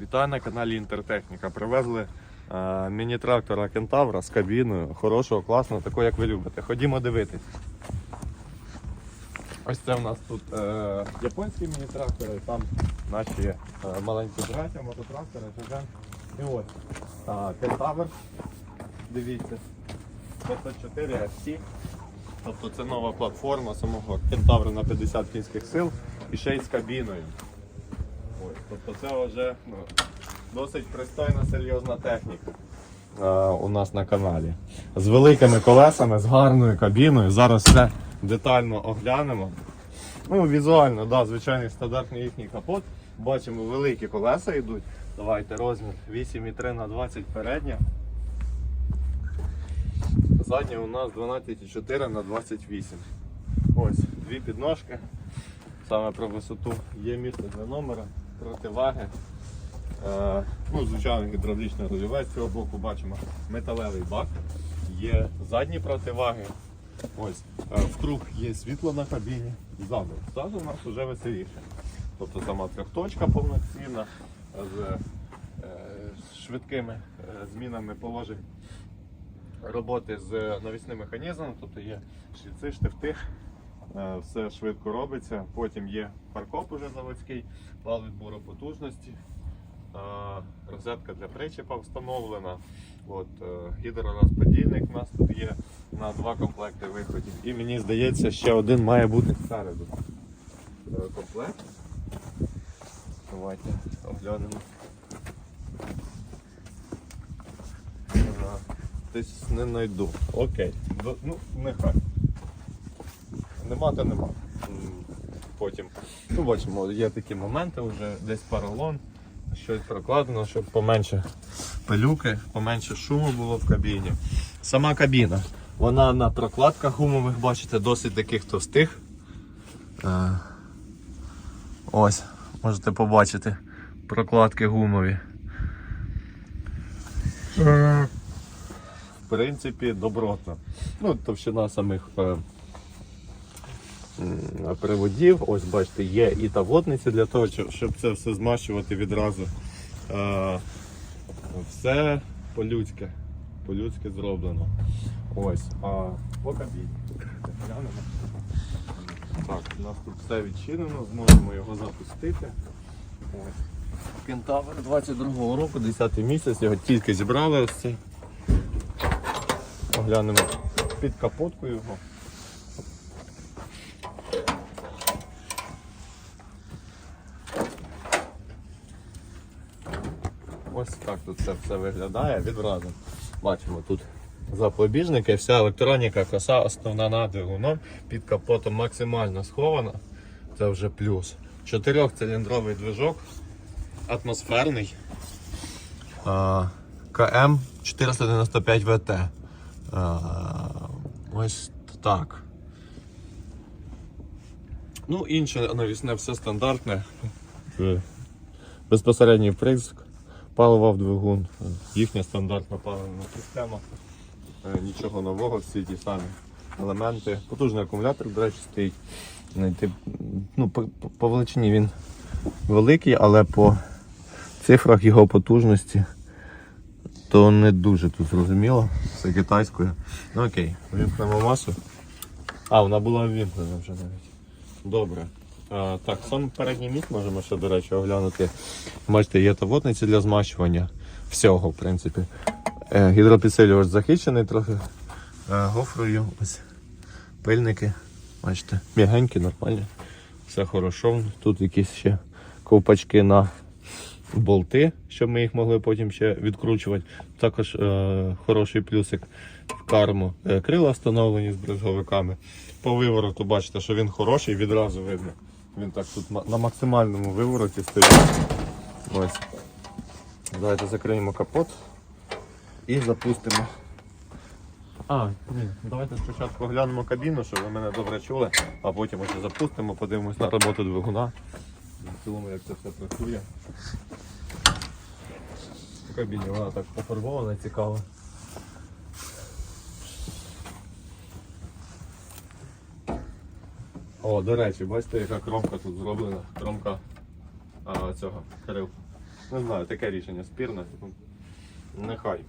Вітаю на каналі Інтертехніка. Привезли е, міні-трактора Кентавра з кабіною, хорошого, класного, такого, як ви любите. Ходімо дивитись. Ось це в нас тут е, японські міні-трактори, там наші е, маленькі браття, мототрактори, Жиган. І ось е, Кентавр. Дивіться. 504 ST. Тобто це нова платформа самого Кентавра на 50 кінських сил і ще й з кабіною. Тобто це вже ну, досить пристойна, серйозна техніка у нас на каналі. З великими колесами, з гарною кабіною. Зараз все детально оглянемо. Ну, візуально, да, звичайний стандартний їхній капот. Бачимо, великі колеса йдуть. Давайте розмір 8,3 на 20 передня. Задня у нас 12,4 на 28. Ось, дві підножки. Саме про висоту є місце для номера, противаги. Е, ну, звичайно, гідравлічний рульовець. З цього боку бачимо металевий бак. Є задні противаги. Ось, е, в круг є світло на кабіні. Ззаду. Ззаду у нас вже веселіше. Тобто сама трьохточка повноцінна з е, швидкими е, змінами положень роботи з навісним механізмом, тобто є шліци, штифти, все швидко робиться. Потім є паркоп уже заводський, вал відбору потужності, е, розетка для причепа встановлена. От, е, гідророзподільник у нас тут є на два комплекти виходів. І мені здається, ще один має бути спереду. Е, Комплект. Давайте оглянемо. Десь не знайду. Окей. Ну, нехай. Нема, то нема. Потім. Ну, бачимо, є такі моменти вже, десь поролон, щось прокладено, щоб поменше пилюки, поменше шуму було в кабіні. Сама кабіна. Вона на прокладках гумових, бачите, досить таких товстих. Е, Ось, можете побачити прокладки гумові. в принципі, добротна. Ну, товщина самих е, приводів. Ось бачите, є і тавотниці для того, щоб- це все змащувати відразу. Е, все по-людськи. По-людськи зроблено. Ось. А. Так, у нас тут все відчинено, зможемо його запустити. Ось. Кентавр 22-го року, 10 місяць, його тільки зібрали ось це. Поглянемо під капотку його. Ось так тут це все виглядає відразу. Бачимо тут запобіжники, вся електроніка, коса основна над двигуном, під капотом максимально схована. Це вже плюс. Чотирьохциліндровий движок, атмосферний. КМ 495 ВТ. Ось так. Ну, інше навісне все стандартне. Е, Безпосередній вприск, палива в двигун, е, їхня стандартна паливна система. Е, Нічого нового, всі ті самі елементи. Потужний акумулятор, до речі, стоїть. Ну, по, величині він великий, але по цифрах його потужності то не дуже тут зрозуміло. Це китайською. Ну окей, вімкнемо масу. А, вона була ввімкнена вже навіть. Добре. А, так, сам передній міст можемо ще, до речі, оглянути. Бачите, є тавотниці для змащування всього, в принципі. Е, гідропідсилювач захищений трохи е, гофрою. Ось пильники. Бачите, м'ягенькі, нормальні. Все хорошо. Тут якісь ще ковпачки на болти, щоб ми їх могли потім ще відкручувати. Також е, хороший плюсик в карму. Е, крила встановлені з бризговиками. По вивороту бачите, що він хороший, відразу видно. Він так тут на максимальному вивороті стоїть. Ось. Давайте закриємо капот і запустимо. А, ні, давайте спочатку оглянемо кабіну, щоб ви мене добре чули, а потім ось запустимо, подивимось на роботу двигуна. В цілому, як це все працює. В кабіні вона так пофарбована, цікаво. О, до речі, бачите, яка кромка тут зроблена. Кромка а, цього крил. Не знаю, таке рішення спірне. Нехай.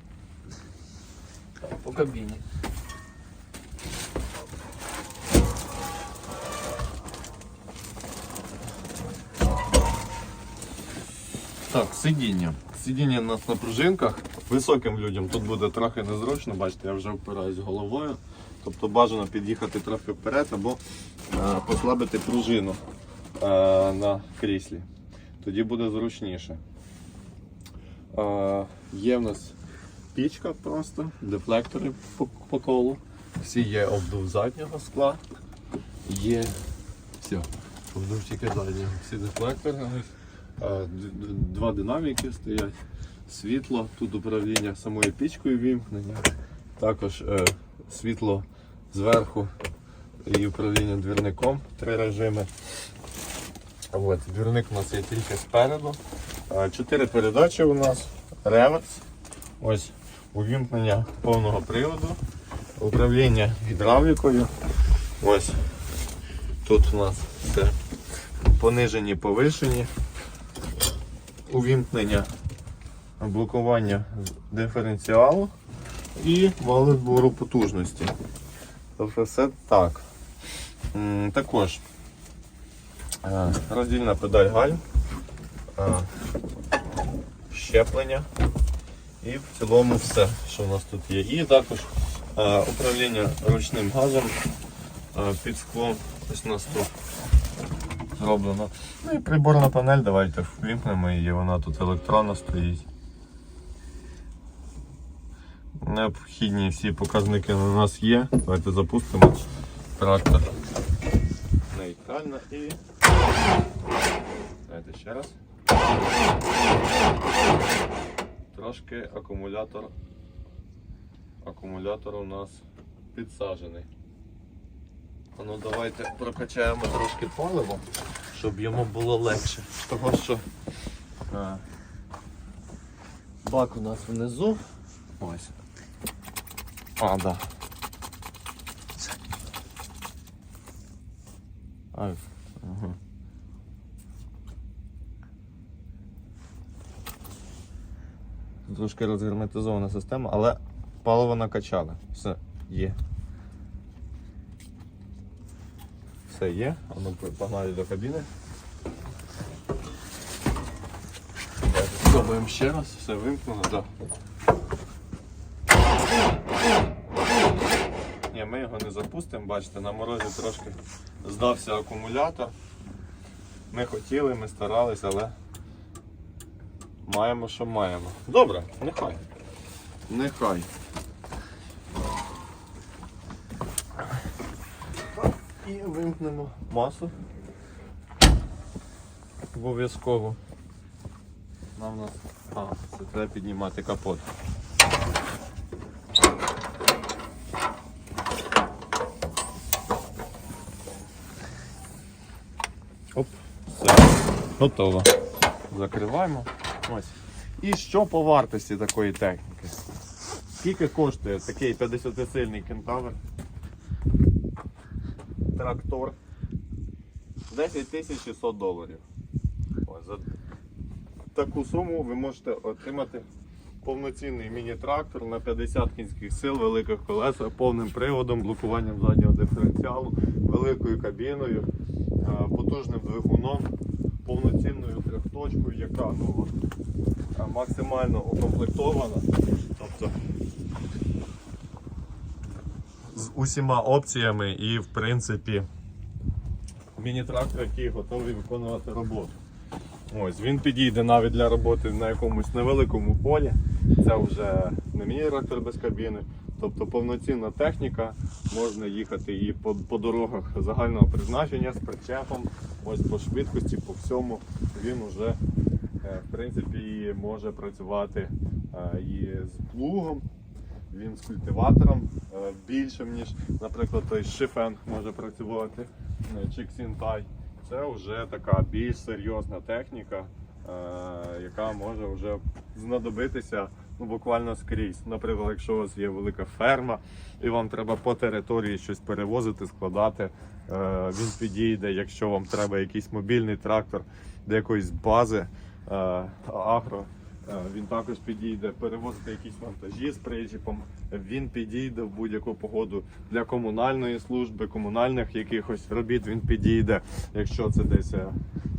По кабіні. Так, сидіння. Сидіння у нас на пружинках. Високим людям тут буде трохи незручно, бачите, я вже впираюсь головою. Тобто бажано під'їхати трохи вперед або е, послабити пружину е, на кріслі. Тоді буде зручніше. Е, є в нас пічка просто, дефлектори по, колу. Всі є обдув заднього скла. Є все, обдув тільки заднього. Всі дефлектори. Два динаміки стоять, світло, тут управління самою пічкою вімкнення, також е, світло зверху і управління двірником, три режими. От, двірник у нас є тільки спереду. Чотири передачі у нас, реверс, ось увімкнення повного приводу, управління гідравлікою. Ось тут у нас все понижені, повишені увімкнення блокування диференціалу і вали збору потужності. Тобто все так. Також е, роздільна педаль гальм, е, щеплення і в цілому все, що у нас тут є. І також е, управління ручним газом під склом. Ось у нас тут зроблено. Ну і приборна панель, давайте ввімкнемо її, вона тут електронна стоїть. Необхідні всі показники у нас є. Давайте запустимо трактор. Нейтрально і. Давайте ще раз. Трошки акумулятор. Акумулятор у нас підсаджений. А Ну давайте прокачаємо трошки паливо, щоб йому було легше. Того що е, бак у нас внизу. Ось. А, да. Ай, ага. Трошки розгерметизована система, але паливо накачали. Все, є. Все є, ну погнали до кабіни. Спробуємо ще раз, все вимкнено, так. Ні, ми його не запустимо, бачите, на морозі трошки здався акумулятор. Ми хотіли, ми старались, але маємо, що маємо. Добре, нехай. Нехай. І вимкнемо масу. Обов'язково. Нам нас... А, це треба піднімати капот. Оп, все. Готово. Закриваємо. Ось. І що по вартості такої техніки? Скільки коштує такий 50-сильний кентавр? Трактор. 10 600 доларів. За таку суму ви можете отримати повноцінний міні-трактор на 50 кінських сил, великих колесах, повним приводом, блокуванням заднього диференціалу, великою кабіною, е, потужним двигуном, повноцінною трьохточкою, яка ну, максимально укомплектована. Тобто з усіма опціями і в принципі міні-трактор, який готовий виконувати роботу. Ось він підійде навіть для роботи на якомусь невеликому полі. Це вже не міні-трактор без кабіни. Тобто повноцінна техніка, можна їхати і по, по дорогах загального призначення з причепом, ось по швидкості, по всьому він вже е, в принципі може працювати е, і з плугом, він з культиватором е, більшим, ніж, наприклад, той шифен може працювати, е, чи Ксінтай. Це вже така більш серйозна техніка, е, яка може вже знадобитися ну, буквально скрізь. Наприклад, якщо у вас є велика ферма і вам треба по території щось перевозити, складати, він підійде. Якщо вам треба якийсь мобільний трактор до якоїсь бази, агро. Е, Він також підійде перевозити якісь вантажі з причіпом. Він підійде в будь-яку погоду для комунальної служби, комунальних якихось робіт. Він підійде, якщо це десь е,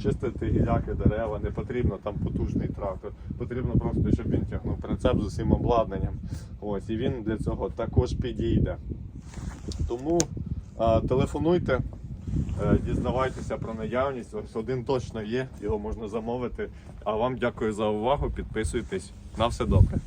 чистити гіляки, дерева, не потрібно там потужний трактор. Потрібно просто, щоб він тягнув прицеп з усім обладнанням. Ось і він для цього також підійде. Тому е, телефонуйте, дізнавайтеся про наявність. Ось один точно є, його можна замовити. А вам дякую за увагу. Підписуйтесь. На все добре.